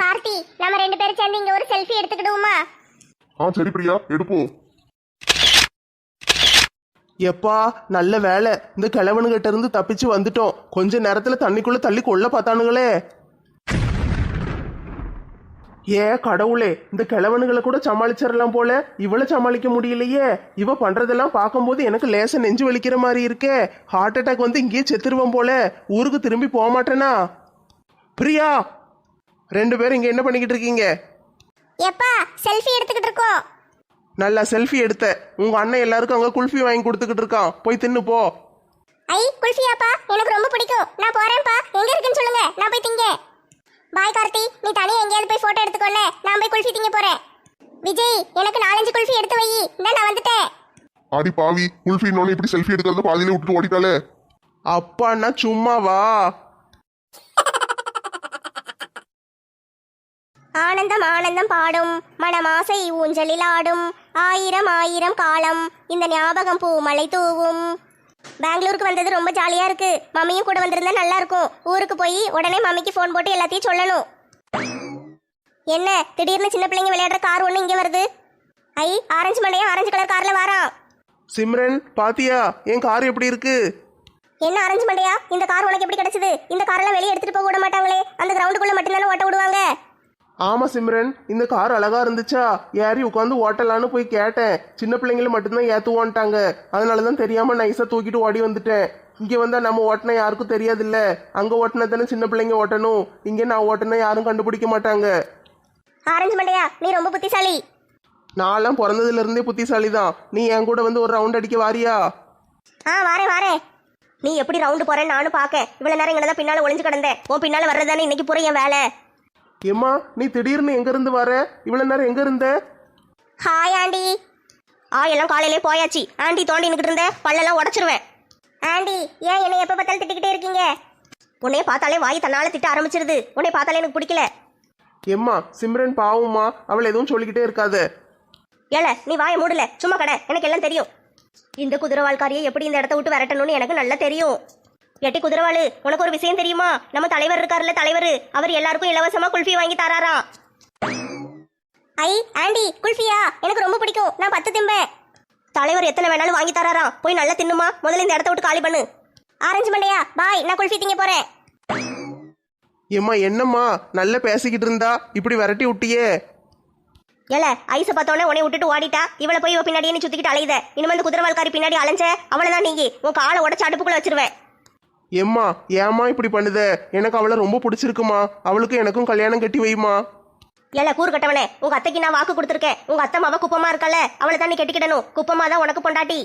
கார்த்தி நம்ம ரெண்டு பேரும் சேர்ந்து இங்க ஒரு செல்ஃபி எடுத்துக்கிடுவோமா? ஆ சரி பிரியா எடுப்போம் எப்பா நல்ல வேலை. இந்த கிழவனுகிட்ட இருந்து தப்பிச்சு வந்துட்டோம். கொஞ்ச நேரத்துல தண்ணிக்குள்ள தள்ளி கொள்ள பார்த்தானுங்களே. ஏ கடவுளே இந்த கிழவனுகளை கூட சமாளிச்சிடலாம் போல. இவளை சமாளிக்க முடியலையே. இவ பண்றதெல்லாம் பார்க்கும்போது எனக்கு லேச நெஞ்சு வலிக்கிற மாதிரி இருக்கே. ஹார்ட் அட்டாக் வந்து இங்கேயே செத்துருவோம் போல. ஊருக்கு திரும்பி போக மாட்டேனா? பிரியா ரெண்டு பேரும் இங்க என்ன பண்ணிக்கிட்டு இருக்கீங்க? எப்பா செல்ஃபி எடுத்துக்கிட்டு இருக்கோம். நல்லா செல்ஃபி எடுத்த. உங்க அண்ணன் எல்லாருக்கும் அங்க குல்ஃபி வாங்கி கொடுத்துக்கிட்டு இருக்கான். போய் தின்னு போ. ஐ குல்ஃபியாப்பா எனக்கு ரொம்ப பிடிக்கும். நான் போறேன்ப்பா. எங்க இருக்குன்னு சொல்லுங்க. நான் போய் திங்க. பாய் கார்த்தி. நீ தனியா எங்கேயாவது போய் போட்டோ எடுத்துக்கோல நான் போய் குல்ஃபி திங்க போறேன். விஜய் எனக்கு நாலஞ்சு குல்ஃபி எடுத்து வை. இந்த நான் வந்துட்டேன். ஆடி பாவி. குல்ஃபி இன்னொன்னு இப்படி செல்ஃபி எடுக்கிறத பாதியிலே விட்டுட்டு ஓடிட்டாலே. அப்பான்னா சும்மாவா? ஆனந்தம் ஆனந்தம் பாடும் மனமாசை ஊஞ்சலில் ஆடும். ஆயிரம் ஆயிரம் காலம் இந்த ஞாபகம் பூமலை தூவும். பெங்களூருக்கு வந்தது ரொம்ப ஜாலியா இருக்கு. மம்மியும் கூட வந்திருந்தா நல்லா இருக்கும். ஊருக்கு போய் உடனே மம்மிக்கு ஃபோன் போட்டு எல்லாத்தையும் சொல்லணும். என்ன? திடீர்னு சின்ன பிள்ளைங்க விளையாடுற கார் ஒன்று இங்கே வருது? ஐ ஆரஞ்சு மண்டையும் ஆரஞ்சு கலர் கார்ல வாரான் சிம்ரன் பாத்தியா? என் கார் எப்படி இருக்கு? என்ன ஆரஞ்சு மண்டையா? இந்த கார் உனக்கு எப்படி கிடைச்சது? இந்த காரெல்லாம் வெளியே எடுத்துட்டு போக விட மாட்டாங்களே. அந்த கிரவுண்டுக்குள்ள மட்டும்தானே ஓட்ட விடுவாங்க? ஆமா சிம்ரன் இந்த கார் அழகா இருந்துச்சா? ஏறி உட்காந்து ஓட்டலான்னு போய் கேட்டேன். சின்ன பிள்ளைங்களை மட்டும்தான் ஏத்துவோன்ட்டாங்க. அதனாலதான் தெரியாம நைஸா தூக்கிட்டு ஓடி வந்துட்டேன். இங்க வந்தா நம்ம ஓட்டினா யாருக்கும் தெரியாதுல்ல. அங்க ஓட்டினா தானே சின்ன பிள்ளைங்க ஓட்டணும். இங்க நான் ஓட்டினா யாரும் கண்டுபிடிக்க மாட்டாங்க. ஆரஞ்சு மண்டையா நீ ரொம்ப புத்திசாலி. நான்லாம் பிறந்ததுல இருந்தே புத்திசாலி தான் நீ என் கூட வந்து ஒரு ரவுண்ட் அடிக்க வாரியா? ஆ வாரேன் வாரேன் நீ எப்படி ரவுண்டு போறேன்னு நானும் பார்க்க இவ்வளவு நேரம் இங்கே தான் பின்னால ஒளிஞ்சு கிடந்தேன். உன் பின்னால வர்றதானே இன்னைக்கு என் வேலை. ஏம்மா நீ திடீர்னு எங்க இருந்து வர? இவ்வளவு நேரம் எங்க இருந்த ஹாய் ஆண்டி ஆ எல்லாம் காலையிலே போயாச்சு. ஆண்டி தோண்டி நின்னுக்கிட்டு இருந்தேன் பல்லெல்லாம் உடச்சிருவேன். ஆண்டி ஏன் என்னை எப்போ பார்த்தாலும் திட்டிக்கிட்டே இருக்கீங்க? உன்னைய பார்த்தாலே வாய் தன்னால திட்ட ஆரம்பிச்சிருது. உன்னை பார்த்தாலே எனக்கு பிடிக்கல. எம்மா சிம்ரன் பாவம்மா அவள் எதுவும் சொல்லிக்கிட்டே இருக்காத. ஏல நீ வாயை மூடல. சும்மா கடை எனக்கு எல்லாம் தெரியும். இந்த குதிரவாள்காரியை எப்படி இந்த இடத்த விட்டு விரட்டணும்னு எனக்கு நல்லா தெரியும். எட்டி குதிரவாளு உனக்கு ஒரு விஷயம் தெரியுமா? நம்ம தலைவர் இருக்காருல்ல தலைவர். அவர் எல்லாருக்கும் இலவசமா குல்ஃபி வாங்கி தராராம் ஐ ஆண்டி குல்ஃபியா? எனக்கு ரொம்ப பிடிக்கும். நான் பத்து திம்பேன். தலைவர் எத்தனை வேணாலும் வாங்கி தராராம் போய் நல்லா தின்னுமா? முதல்ல இந்த இடத்த விட்டு காலி பண்ணு. ஆரஞ்சு மண்டையா? பாய் நான் குல்ஃபி திங்க போறேன். ஏம்மா என்னம்மா? நல்ல பேசிக்கிட்டு இருந்தா இப்படி விரட்டி விட்டியே. ஏல ஐஸை பார்த்தோன்னே உன்னை விட்டுட்டு ஓடிட்டா? இவளை போய் இவ பின்னாடியே நீ சுத்திக்கிட்டு அலையுத. இனிமே இந்த குதிரவாள்காரி பின்னாடி அலைஞ்ச அவ்வளவுதான் நீங்க. உன் காலை உடச்சு அடுப்புக்குள்ள வச்சிருவேன். எம்மா ஏம்மா இப்படி பண்ணுத? எனக்கு அவளை ரொம்ப பிடிச்சிருக்குமா? அவளுக்கும் எனக்கும் கல்யாணம் கட்டி வைமா. ஏல கூறு கட்டவனே உங்க அத்தைக்கு நான் வாக்கு கொடுத்துருக்கேன். உங்க அத்தை மாவ குப்பமா இருக்கல அவளை தான் நீ கெட்டிக்கிடணும். குப்பமா தான் உனக்கு பொண்டாட்டி.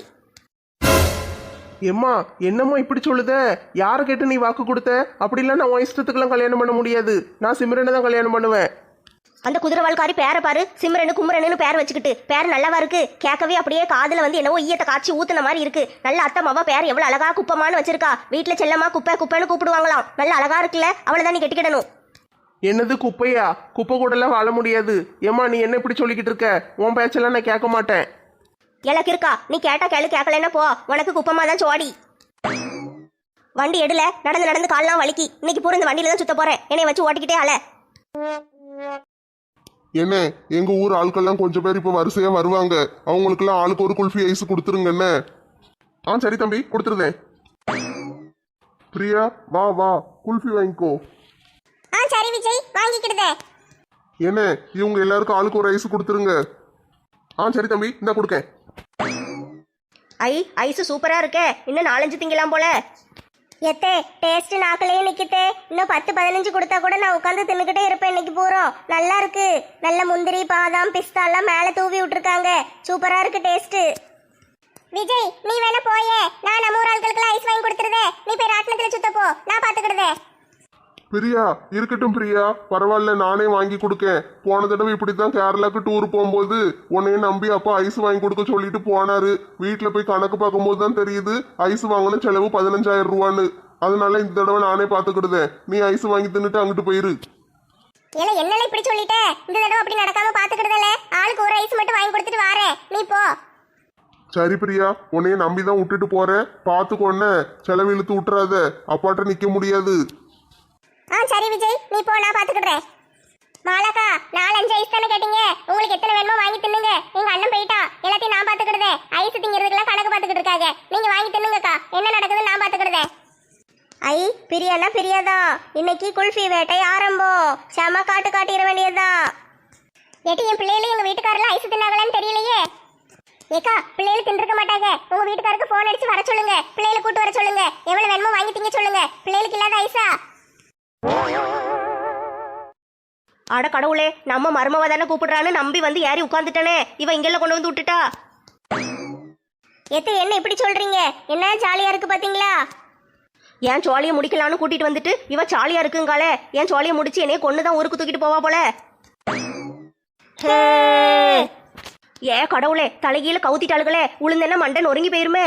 எம்மா என்னம்மா இப்படி சொல்லுத? யாரை கேட்டு நீ வாக்கு கொடுத்த? அப்படிலாம் நான் உன் இஷ்டத்துக்குலாம் கல்யாணம் பண்ண முடியாது. நான் சிம்ரனை தான் கல்யாணம் பண்ணுவேன். அந்த குதிரவாள்காரி பேரை பாரு சிம்ரனு குமரனு பேர் வச்சுக்கிட்டு. பேர் நல்லாவா இருக்கு? கேட்கவே அப்படியே காதுல வந்து என்னவோ ஈயத்தை காய்ச்சி ஊத்துன மாதிரி இருக்கு. நல்ல அத்தை மாவ பேர் எவ்வளவு அழகா குப்பமான்னு வச்சிருக்கா. வீட்டுல செல்லமா குப்பை குப்பைன்னு கூப்பிடுவாங்களாம். நல்ல அழகா இருக்குல்ல? அவளை தான் நீ கெட்டிக்கிடணும். என்னது குப்பையா? குப்பை கூடலாம் வாழ முடியாது. ஏம்மா நீ என்ன இப்படி சொல்லிக்கிட்டு இருக்க? உன் பேச்செல்லாம் நான் கேட்க மாட்டேன். எனக்கு இருக்கா? நீ கேட்டா கேளு கேட்கலன்னா போ. உனக்கு குப்பமா தான் சோடி. வண்டி எடுல நடந்து நடந்து கால்லாம் வலிக்கி இன்னைக்கு பூரா இந்த வண்டியில தான் சுத்த போறேன். என்னை வச்சு ஓட்டிக்கிட்டே அல. என்ன எங்க ஊர் ஆட்கள்லாம் கொஞ்சம் பேர் இப்ப வரிசையா வருவாங்க. அவங்களுக்கெல்லாம் ஆளுக்கு ஒரு குல்ஃபி ஐஸ் கொடுத்துருங்க என்ன? ஆ சரி தம்பி கொடுத்துருதேன். பிரியா வா வா குல்ஃபி வாங்கிக்கோ. ஆ சரி விஜய் வாங்கிக்கிடுதே. என்ன இவங்க எல்லாருக்கும் ஆளுக்கு ஒரு ஐஸ் கொடுத்துருங்க. ஆ சரி தம்பி இந்த கொடுக்கேன். ஐ ஐஸ் சூப்பரா இருக்கே. இன்னும் நாலஞ்சு திங்கலாம் போல. எத்தே டேஸ்ட் நாக்கிலேயே நிக்கித்தே. இன்னும் பத்து பதினஞ்சு கொடுத்தா கூட நான் உட்காந்து தின்னுக்கிட்டே இருப்பேன் இன்னைக்கு பூரம் நல்லா இருக்கு. நல்ல முந்திரி பாதாம் பிஸ்தா எல்லாம் மேலே தூவி விட்டுருக்காங்க. சூப்பரா இருக்கு டேஸ்ட் விஜய் நீ வேணா போயே. நான் நம்ம ஊர் ஆட்களுக்கு ஐஸ் வாங்கி கொடுத்துருதே. நீ போய் ராட்டினத்துல சுத்த போ. நான் பாத்துக்கிடுதே பிரியா இருக்கட்டும் பிரியா. பரவாயில்ல நானே வாங்கி கொடுக்கேன். போன தடவை இப்படித்தான் கேரளாக்கு டூர் போகும்போது உன்னைய நம்பி அப்பா ஐஸ் வாங்கி கொடுக்க சொல்லிட்டு போனாரு. வீட்டில் போய் கணக்கு பார்க்கும்போது தான் தெரியுது ஐஸ் வாங்கின செலவு பதினஞ்சாயிரம் ரூபான்னு. அதனால இந்த தடவை நானே பார்த்துக்கிடுதேன். நீ ஐஸ் வாங்கி தின்னுட்டு அங்கிட்டு போயிரு. ஏல என்னல இப்படி சொல்லிட்ட? இந்த தடவை அப்படி நடக்காம பாத்துக்கிடுதல ஆளுக்கு ஒரு ஐஸ் மட்டும் வாங்கி கொடுத்துட்டு வாரேன். நீ போ. சரி பிரியா உன்னைய நம்பி தான் விட்டுட்டு போறேன். பார்த்துக்கொன்ன செலவு இழுத்து விட்டுறாத. அப்பாட்ட நிக்க முடியாது. ஆ சரி விஜய் நீ போ நான் ஐஸ் தானே கேட்டீங்க? உங்களுக்கு எத்தனை வேணுமோ வாங்கி தின்னுங்க. எங்க அண்ணன் போயிட்டா. எல்லாத்தையும் நான் பாத்துக்கிடுதே. ஐஸ் திங்கிறதுக்கெல்லாம் கணக்கு பாத்துக்கிட்டு இருக்காங்க நீங்க வாங்கி தின்னுங்கக்கா. என்ன நடக்குதுன்னு நான் பாத்துக்கிடுதே. ஐ பிரியானா பிரியாதா? இன்னைக்கு குல்ஃபி வேட்டை ஆரம்பம். செம காட்டு காட்டிட வேண்டியதா ஏட்டி என் பிள்ளைகளும் எங்க வீட்டுக்காரெல்லாம் ஐஸ் தின்னாங்களான்னு தெரியலையே. ஏக்கா பிள்ளைகள் தின்றுக்க மாட்டாங்க. உங்க வீட்டுக்காருக்கு போன் அடிச்சு வர சொல்லுங்க. பிள்ளைகளை கூட்டு வர சொல்லுங்க. எவ்வளவு வேணுமோ வாங்கி திங்க சொல்லுங்க. பிள்ளைகளுக்கு இல்லாத ஐஸா? அட கடவுளே நம்ம மருமவ தானே கூப்பிடுறான்னு நம்பி வந்து ஏறி உட்காந்துட்டனே இவ இங்கெல்லாம் கொண்டு வந்து விட்டுட்டா? எத்த என்ன இப்படி சொல்றீங்க? என்ன ஜாலியா இருக்கு பாத்தீங்களா? ஏன் சோழியை முடிக்கலான்னு கூட்டிட்டு வந்துட்டு இவ சாலியா இருக்குங்காலே ஏன் சோழியை முடிச்சு என்னைய கொண்டு தான் ஊருக்கு தூக்கிட்டு போவா போல? ஏ கடவுளே தலைகீழ கவுத்திட்டாளுகளே உளுந்தென்ன மண்டன் ஒருங்கி போயிருமே?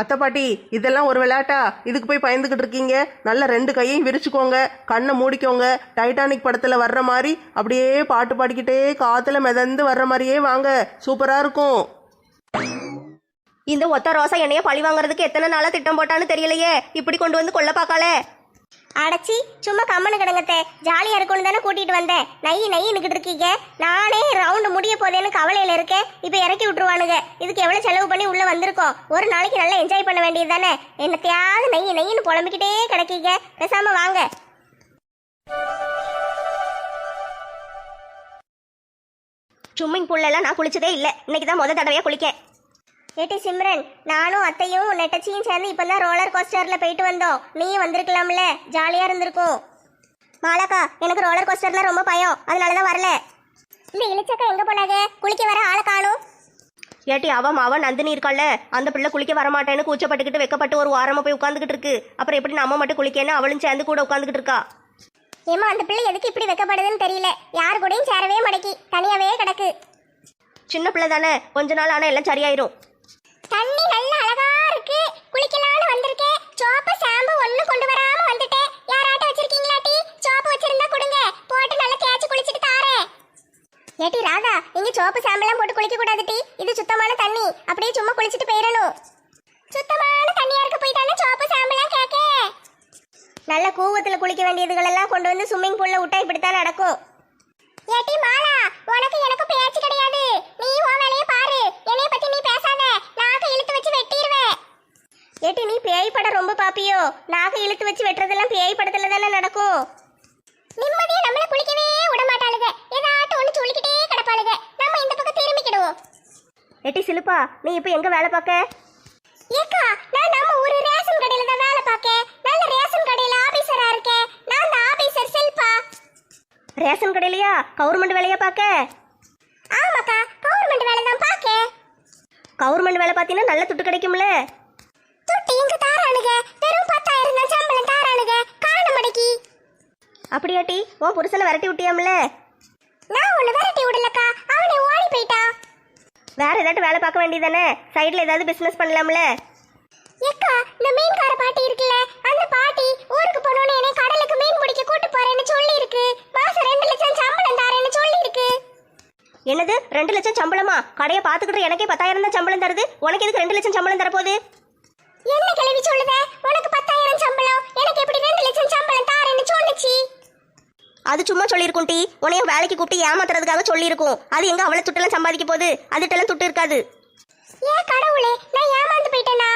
அத்தை பாட்டி இதெல்லாம் ஒரு விளையாட்டா? இதுக்கு போய் பயந்துகிட்டு இருக்கீங்க? நல்ல ரெண்டு கையையும் விரிச்சுக்கோங்க கண்ணை மூடிக்கோங்க. டைட்டானிக் படத்துல வர்ற மாதிரி அப்படியே பாட்டு பாடிக்கிட்டே காத்துல மிதந்து வர்ற மாதிரியே வாங்க. சூப்பரா இருக்கும். இந்த ஒத்த ரோசா என்னைய பழி வாங்குறதுக்கு எத்தனை நாளா திட்டம் போட்டான்னு தெரியலையே. இப்படி கொண்டு வந்து கொள்ள பார்க்காளே. அடைச்சி சும்மா கம்மனு கிடங்கத்தே. ஜாலியா இருக்கும்னு தானே கூட்டிட்டு வந்தேன் நை நை இருக்கீங்க. நானே ரவுண்டு முடிய போதேன்னு கவலையில இருக்கேன். இப்ப இறக்கி விட்டுருவானுங்க. இதுக்கு எவ்வளவு செலவு பண்ணி உள்ள வந்திருக்கோம். ஒரு நாளைக்கு நல்லா என்ஜாய் பண்ண வேண்டியது தானே. என்னத்தையாவது நெய் நெய்ன்னு புலம்பிக்கிட்டே கிடக்கீங்க. பேசாம வாங்க. ஸ்விம்மிங் பூல்ல நான் குளிச்சதே இல்லை. இன்னைக்கு தான் முத தடவையாக குளிக்கேன். ஏட்டி சிம்ரன் நானும் அத்தையும் நெட்டச்சியும் சேர்ந்து இப்பதான் ரோலர் கோஸ்டர்ல போயிட்டு வந்தோம். நீயும் வந்திருக்கலாம்ல. ஜாலியா இருந்திருக்கும். மாலாக்கா எனக்கு ரோலர் கோஸ்டர்ல ரொம்ப பயம். அதனாலதான் வரல. இந்த இளிச்சக்கா எங்க போனாங்க? குளிக்க வர ஆளை காணும். ஏட்டி அவ மாவ நந்தினி இருக்கால அந்த பிள்ளை குளிக்க வரமாட்டேன்னு கூச்சப்பட்டுக்கிட்டு வெக்கப்பட்டு ஒரு வாரமா போய் உட்காந்துக்கிட்டு இருக்கு. அப்புறம் எப்படி நம்ம மட்டும் குளிக்கேன்னு அவளும் சேர்ந்து கூட உட்காந்துக்கிட்டு இருக்கா? ஏமா அந்த பிள்ளை எதுக்கு இப்படி வைக்கப்படுதுன்னு தெரியல. யார் கூடயும் சேரவே மடக்கி தனியாவே கிடக்கு. சின்ன பிள்ளை தானே. கொஞ்ச நாள் ஆனா எல்லாம் சரியாயிரும். தண்ணி நல்ல அழகா இருக்கு. குளிக்கலாம்னு வந்திருக்கேன். சோப்பு ஷாம்பு ஒண்ணு கொண்டு வராம வந்துட்டேன். யாராட்ட வச்சிருக்கீங்களா டீ? சோப்பு வச்சிருந்தா கொடுங்க. போட்டு நல்லா தேய்ச்சி குளிச்சிட்டு தாரேன். ஏட்டி ராதா நீங்க சோப்பு ஷாம்பெல்லாம் போட்டு குளிக்க கூடாது டீ. இது சுத்தமான தண்ணி. அப்படியே சும்மா குளிச்சிட்டு போயிடணும். சுத்தமான தண்ணியா இருக்க போய் தானே சோப்பு ஷாம்பெல்லாம் கேக்க நல்ல கூவத்துல குளிக்க வேண்டியதுகள் எல்லாம் கொண்டு வந்து ஸ்விம்மிங் பூல்ல விட்டா இப்படித்தான் நடக்கும். ஏட்டி மாலா உனக்கு எனக்கு பேச்சு கிடையாது நீ உன் வேலைய பாரு என்னைய பத்தி நீ பேசாத நாக்க இழுத்து வச்சு வெட்டிடுவேன் ஏட்டி நீ பேய் படம் ரொம்ப பாப்பியோ? நாக இழுத்து வச்சு வெட்டுறதெல்லாம் பேய் படத்துல தானே நடக்கும். நிம்மதியா நம்மள குளிக்கவே விட மாட்டாளுங்க ஏதாட்டும் ஒண்ணு சொல்லிக்கிட்டே கிடப்பாளுங்க நம்ம இந்த பக்கம் திரும்பிக்கிடுவோம். ஏட்டி சிலுப்பா நீ இப்போ எங்க வேலை பார்க்க? ஏக்கா நான் நம்ம ஒரு ரேஷன் கடையில தான் வேலை பார்க்கேன் நல்ல ரேஷன் கடையில ஆபீசரா இருக்கேன். நான் தான் ஆபீசர் செல்பா. ரேஷன் கடையிலயா? கவர்மெண்ட் வேலையா பார்க்க? ஆமாக்கா கவர்மெண்ட் வேலை தான் பார்க்கேன். கவர்மெண்ட் வேலை பார்த்தீங்கன்னா நல்ல துட்டு கிடைக்கும்ல துட்டு இங்க தாரானுங்க வெறும் பத்தாயிரம் தான் சம்பளம் தாரானுங்க காண மடக்கி அப்படியாட்டி? உன் புருஷனை விரட்டி விட்டியாம்ல? நான் ஒண்ணு விரட்டி விடலக்கா. அவனே ஓடி போயிட்டான் வேற ஏதாட்டும் வேலை பார்க்க வேண்டியதானே சைடுல ஏதாவது பிசினஸ் பண்ணலாம்ல? ஏக்கா இந்த மீன்கார பாட்டி இருக்குல்ல அந்த பாட்டி ஊருக்கு போனோன்னு என்னை கடலுக்கு மீன் பிடிக்க கூட்டு போறேன்னு சொல்லி இருக்கு மாசம் ரெண்டு லட்சம் சம்பளம் தாரேன்னு சொல்லி இருக்கு என்னது? ரெண்டு லட்சம் சம்பளமா? கடையை பார்த்துக்கிட்டு எனக்கே பத்தாயிரம் தான் சம்பளம் தருது. உனக்கு எதுக்கு ரெண்டு லட்சம் சம்பளம் தரப்போகுது? என்ன கிளவி சொல்லுத உனக்கு பத்தாயிரம் சம்பளம் எனக்கு எப்படி ரெண்டு லட்சம் சம்பளம் தாரேன்னு சொன்னுச்சு அது சும்மா சொல்லியிருக்கும் டி. உனையும் வேலைக்கு கூப்பிட்டு ஏமாத்துறதுக்காக சொல்லியிருக்கும். அது எங்க அவளை துட்டெல்லாம் சம்பாதிக்க போகுது? அதுட்டெல்லாம் துட்டு இருக்காது. ஏன் கடவுளே நான் ஏமாந்து போயிட்டேனா?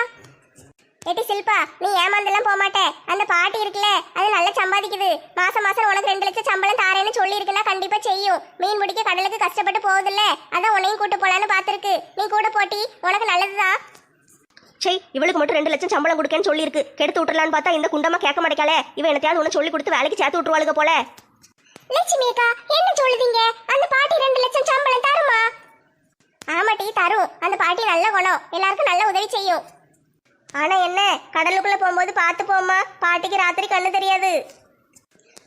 ஏட்டி சில்பா நீ ஏமாந்தெல்லாம் போக மாட்டே. அந்த பாட்டி இருக்குல்ல அது நல்லா சம்பாதிக்குது. மாசம் மாசம் உனக்கு ரெண்டு லட்சம் சம்பளம் தாரேன்னு சொல்லி இருக்குன்னா கண்டிப்பா செய்யும். மீன் பிடிக்க கடலுக்கு கஷ்டப்பட்டு போகுதுல்ல அதான் உன்னையும் கூட்டு போலான்னு பாத்திருக்கு. நீ கூட போட்டி உனக்கு நல்லதுதான் சே இவளுக்கு மட்டும் ரெண்டு லட்சம் சம்பளம் கொடுக்கேன்னு சொல்லியிருக்கு. கெடுத்து விட்டுறலான்னு பார்த்தா இந்த குண்டமா கேட்க மாட்டேக்காளே. இவன் என்னத்தையாவது ஒன்று சொல்லி கொடுத்து வேலைக்கு சேர்த்து விட்டுருவாளுக போல. லட்சுமி அக்கா என்ன சொல்லுதீங்க? அந்த பாட்டி ரெண்டு லட்சம் சம்பளம் தருமா? ஆமாட்டி தரும். அந்த பாட்டி நல்ல குணம். எல்லாருக்கும் நல்ல உதவி செய்யும். ஆனா என்ன? கடலுக்குள்ள போகும்போது பார்த்து போம்மா. பாட்டிக்கு ராத்திரி கண்ணு தெரியாது.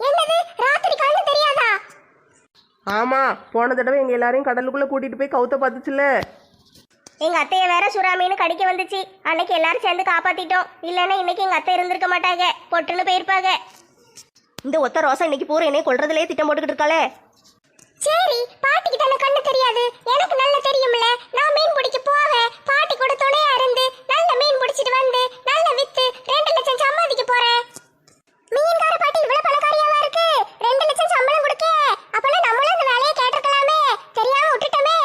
என்னது? ராத்திரி கண்ணு தெரியாதா? ஆமா போன தடவை எங்க எல்லாரையும் கடலுக்குள்ள கூட்டிட்டு போய் கவுத்த பார்த்துச்சுல. எங்க அத்தைய வேற சுறாமீன் கடிக்க வந்துச்சு. அன்னைக்கு எல்லாரும் சேர்ந்து காப்பாத்திட்டோம். இல்லைன்னா இன்னைக்கு எங்க அத்தை இருந்திருக்க மாட்டாங்க. பொட்டுன்னு போயிருப்பாங்க. இந்த ஒத்த ரோசா இன்னைக்கு பூரா என்னைய கொள்றதுலயே திட்டம் போட்டுக்கிட்டு இருக்காளே. சரி பாட்டிக்கு தானே கண்ணு தெரியாது. எனக்கு நல்லா தெரியும்ல. நான் மீன் பிடிக்க போவேன். பாட்டி கூட துணையா இருந்து நல்ல மீன் பிடிச்சிட்டு வந்து நல்ல வித்து ரெண்டு லட்சம் சம்பாதிக்க போறேன். மீன்கார பாட்டி இவ்வளவு பணக்காரியாவா இருக்கு? ரெண்டு லட்சம் சம்பளம் கொடுக்க. அப்பனா நம்மளும் அந்த வேலையை கேட்டிருக்கலாமே. தெரியாம விட்டுட்டோமே.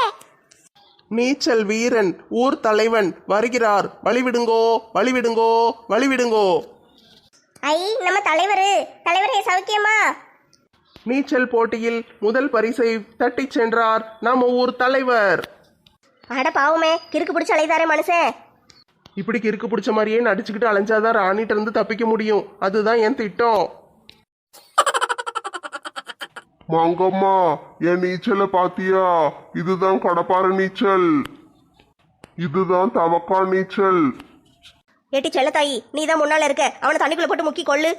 நீச்சல் வீரன் ஊர் தலைவன் வருகிறார். வழிவிடுங்கோ வழிவிடுங்கோ வழிவிடுங்கோ. ஐ நம்ம தலைவரு. தலைவரே சௌக்கியமா நீச்சல் போட்டியில் முதல் பரிசை தட்டிச் சென்றார் நம்ம ஊர் தலைவர். அட பாவமே கிறுக்கு பிடிச்சி அலைதாரே மனுஷன். இப்படி கிறுக்கு பிடிச்ச மாதிரியே நடிச்சுக்கிட்டு அலைஞ்சாதான் ராணிட்ட இருந்து தப்பிக்க முடியும். அதுதான் என் திட்டம். மங்கம்மா என் நீச்சலை பாத்தியா? இதுதான் கடப்பார நீச்சல். இதுதான் தவக்கா நீச்சல். ஏட்டி செல்லத்தாயி நீ தான் முன்னால இருக்க. அவனை தண்ணிக்குள்ள போட்டு முக்கி கொள்ளு.